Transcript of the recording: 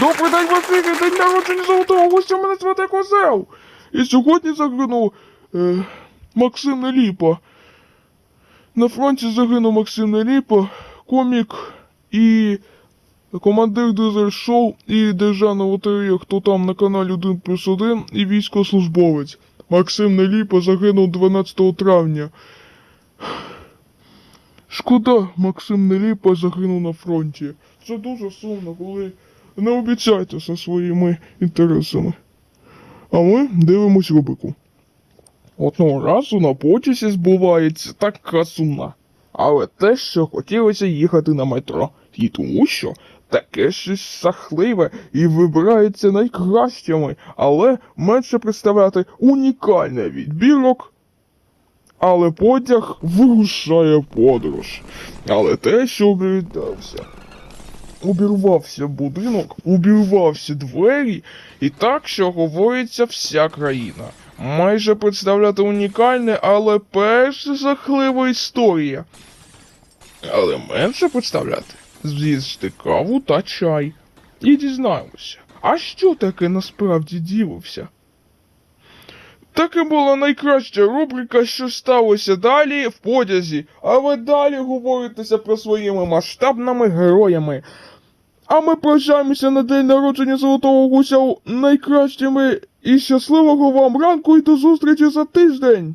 Добрий день, Василь, день народження золотого гостя, мене звати Козел. І сьогодні загинув е, Максим Неліпа. На фронті загинув Максим Неліпа, комік і командир дизель і державна лотерея, хто там на каналі 1 плюс 1 і військовослужбовець. Максим Неліпа загинув 12 травня. Шкода, Максим Неліпа загинув на фронті. Це дуже сумно, коли не обіцяйтеся своїми інтересами. А ми дивимось рубрику. Одного разу на потязі збувається така сумна. Але те, що хотілося їхати на метро. І тому що таке щось жахливе і вибирається найкращими, але менше представляти унікальний відбірок. Але потяг вирушає подорож. Але те, що обрідався. Обірвався будинок, обірвався двері, і так, що говориться вся країна. Майже представляти унікальне, але перша жахлива історія. Але менше представляти з'їсти каву та чай. І дізнаємося, а що таке насправді ділося? Таке була найкраща рубрика, що сталося далі в потязі, але далі говоритися про своїми масштабними героями. А ми прощаємося на день народження Золотого Гуся найкращими і щасливого вам ранку і до зустрічі за тиждень.